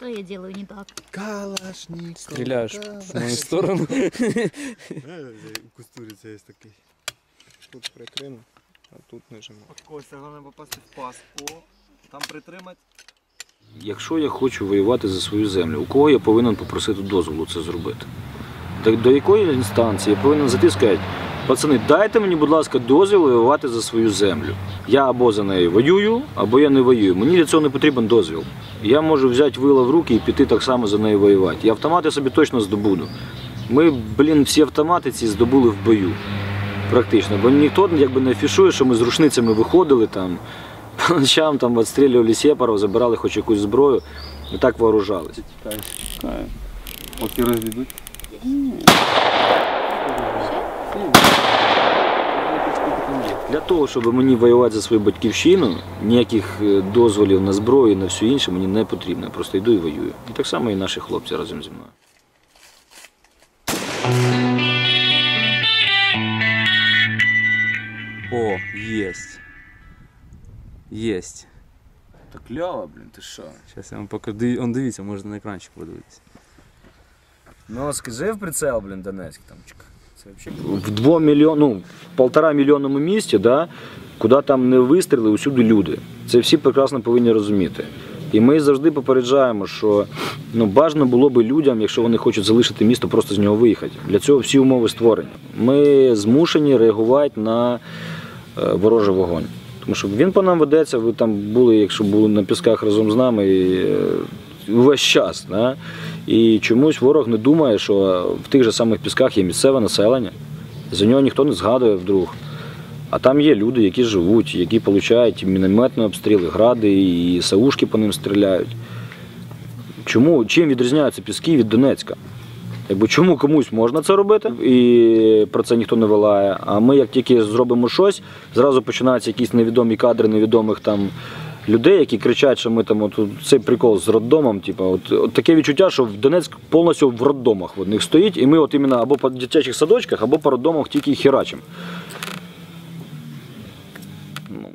делаю не так? Калашников. Стріляєш Калашников. в мою сторону. У кустуриці є такий. Тут прикрину, а тут нажимаю. От Костя, головне попасти в паску, там притримати. Якщо я хочу воювати за свою землю, у кого я повинен попросити дозволу це зробити? До, до якої інстанції я повинен сказати, пацани, дайте мені, будь ласка, дозвіл воювати за свою землю. Я або за нею воюю, або я не воюю. Мені для цього не потрібен дозвіл. Я можу взяти вила в руки і піти так само за нею воювати. І автомати собі точно здобуду. Ми, блін, всі автомати ці здобули в бою. Практично. Бо ніхто якби не афішує, що ми з рушницями виходили там, по ночам там відстрілювали сепарів, забирали хоч якусь зброю і так вооружались. Поки розвідуть. Для того, щоб мені воювати за свою батьківщину, ніяких е, дозволів на зброю, на все інше мені не потрібно. Я просто йду і воюю. І так само і наші хлопці разом зі мною. О, єсть. Єсть. Так лява, блін, ти що? Зараз я вам покажу. Он дивіться, можна на екранчик подивитися. Ну, скажи в прицел, блін, Донецьк там. Це взагалі... В 2 мільйон, ну, в полтора мільйонному місті, да, куди там не вистріли, усюди люди. Це всі прекрасно повинні розуміти. І ми завжди попереджаємо, що ну, бажано було би людям, якщо вони хочуть залишити місто, просто з нього виїхати. Для цього всі умови створені. Ми змушені реагувати на е, ворожий вогонь. Тому що він по нам ведеться, ви там були, якщо були на пісках разом з нами, і, е, весь час. Да? І чомусь ворог не думає, що в тих же самих пісках є місцеве населення. За нього ніхто не згадує вдруг. А там є люди, які живуть, які отримують мінометні обстріли, гради, і саушки по ним стріляють. Чому? Чим відрізняються піски від Донецька? Якби чому комусь можна це робити, і про це ніхто не вилає. А ми, як тільки зробимо щось, зразу починаються якісь невідомі кадри невідомих там людей, які кричать, що ми там от, цей прикол з роддомом. Типу, от, от таке відчуття, що в Донецьк повністю в роддомах в одних стоїть, і ми от іменно або по дитячих садочках, або по роддомах тільки херачимо. Ну,